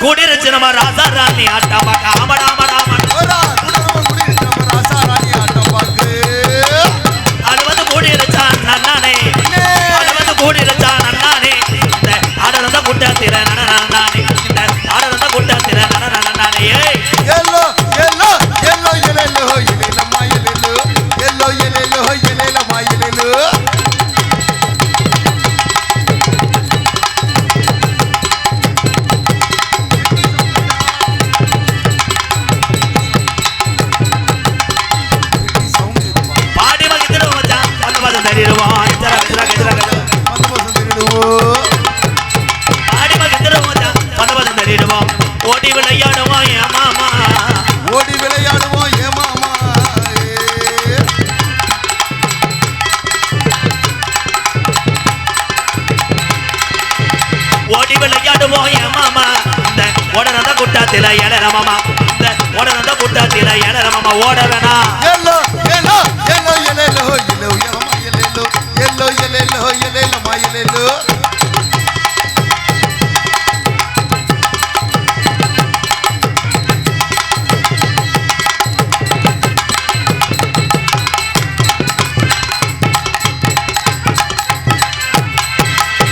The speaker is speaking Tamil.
கூடிருச்சு நம்ம ராசா ராணி ஆட்டா பாக்க ஆமடா ஆமடா ஆமடா ராசா ராணி ஆட்டம் பாக்கு. அது வந்து கூடிருச்சா நன்னானே. அது வந்து கூடிருச்சா நன்னானே கூட்டத்தில நனநானே மந்த மாசம் திருடுவோம். பாடி மகிழ்ந்துடும் மச்சான் வந்து வந்து தள்ளிடுவோம். ஓடி விளையாடுவோம் என் மாமா. ஓடி விளையாடுவோம் ஏமாமா. ஓடி விளையாடுவோம் என் மாமா. இந்த ஓடனந்த கூட்டத்தில ஏழர மாமா. இந்த ஓடனந்த கூட்டத்தில ஏழர மாமா. ஓட வேணாம். เรื่อย